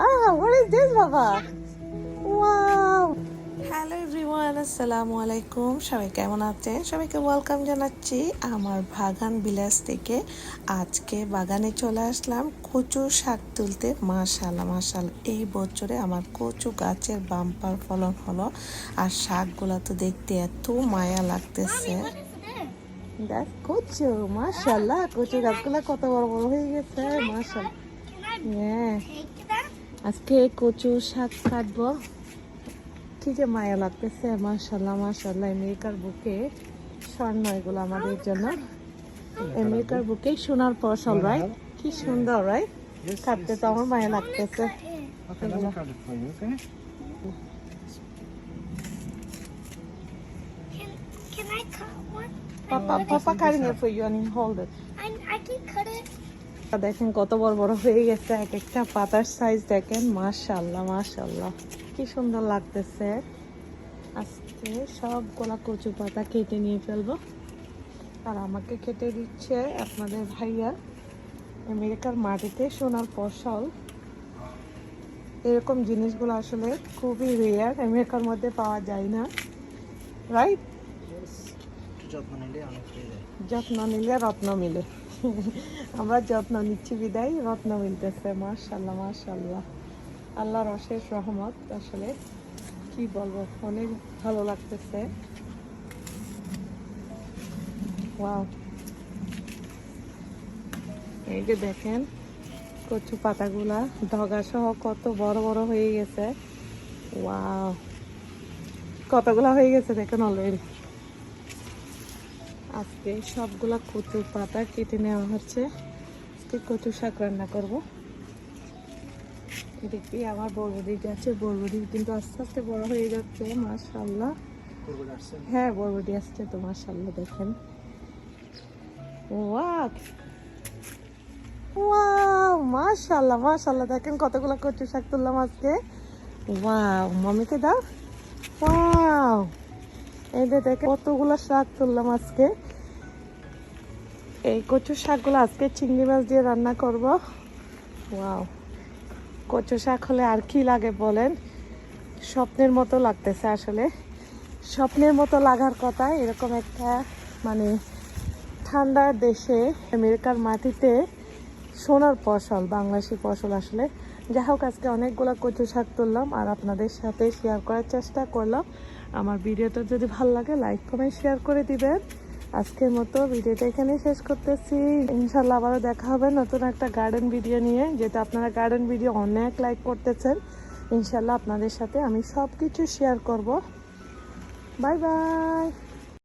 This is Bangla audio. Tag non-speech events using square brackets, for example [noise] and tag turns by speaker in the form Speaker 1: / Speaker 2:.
Speaker 1: Ah, what is this, Baba? Wow! Hello everyone আসসালামু আলাইকুম সবাই কেমন আছেন? সবাইকে ওয়েলকাম জানাচ্ছি আমার বাগান বিলাস থেকে। আজকে বাগানে চলে আসলাম কচু শাক তুলতে। মাশাল্লাহ মাশাল্লাহ এই বছরে আমার কচু গাছের বাম্পার ফলন হলো। আর শাকগুলো তো দেখতে এত মায়া লাগতেছে। দেখ কচু মাশাল্লাহ কচু গাছগুলো কত বড় বড় হয়ে গেছে মাশাল্লাহ হ্যাঁ আজকে কচু শাক কাটবো। কি যে মায়া লাগতেছে মাশাল্লাহ মাশাল্লাহ আমেরিকার বুকে স্বর্ণ এগুলো আমাদের জন্য। আমেরিকার বুকে সোনার ফসল রাই কি সুন্দর রাই কাটতে তো আমার মায়া লাগতেছে।
Speaker 2: let me cut it for you, okay?
Speaker 3: Can, can
Speaker 1: দেখেন কত বড় বড় হয়ে গেছে এক একটা পাতার সাইজ দেখেন মাশাল্লাহ মাশাল্লাহ কি সুন্দর লাগতেছে। আজকে সব গোলা কচু পাতা কেটে নিয়ে ফেলব। আর আমাকে কেটে দিচ্ছে আপনাদের ভাইয়া আমেরিকার মাটিতে সোনার ফসল। এরকম জিনিসগুলো আসলে খুবই রেয়ার আমেরিকার মধ্যে পাওয়া যায় না। রাইট
Speaker 2: যত্ন নিলে
Speaker 1: রত্ন মিলে। [laughs] আমরা যত্ন নিচ্ছি, বিদায়। রত্ন মিলতেছে মার্শাল্লাহ মার্শাল্লাহ আল্লাহর অশেষ রহমত। আসলে কি বলব, অনেক ভালো লাগতেছে। এই যে দেখেন, কচু পাতাগুলা, ধগা সহ কত বড় বড় হয়ে গেছে। ওয়াও। কতগুলা হয়ে গেছে দেখেন অলরেডি আজকে সবগুলা কচুর পাতা কেটে নেওয়া হচ্ছে। আজকে কচু শাক রান্না করব। দেখি আমার বরবটি যাচ্ছে বরবটি কিন্তু আস্তে আস্তে বড় হয়ে যাচ্ছে
Speaker 2: আসছে
Speaker 1: হ্যাঁ বরবটি আসছে তো মাশাল্লাহ দেখেন। ওয়াও মাশাল্লাহ দেখেন কতগুলো কচু শাক তুললাম আজকে। ওয়াও, মামিকে দাও। ওয়াও! এই যে দেখেন, কতগুলো শাক তুললাম আজকে। এই কচু শাকগুলো আজকে চিংড়ি মাছ দিয়ে রান্না কচু শাক হলে আর কি লাগে বলেন? স্বপ্নের মতো লাগতেছে আসলে। স্বপ্নের মতো লাগার কথা, এরকম একটা মানে ঠান্ডার দেশে, আমেরিকার মাটিতে সোনার ফসল, বাংলাদেশি ফসল আসলে। যাই হোক, আজকে অনেকগুলো কচু শাক তুললাম আর আপনাদের সাথে শেয়ার করার চেষ্টা করলাম। আমার ভিডিওটা যদি ভালো লাগে লাইক কমেন্ট শেয়ার করে দিবেন। আজকের মতো ভিডিওটা এখানে শেষ করতেছি। ইনশাল্লাহ আবারও দেখা হবে নতুন একটা গার্ডেন ভিডিও নিয়ে, যেটা আপনারা গার্ডেন ভিডিও অনেক লাইক করতেছেন। ইনশাল্লাহ আপনাদের সাথে আমি সব কিছু শেয়ার করব। Bye bye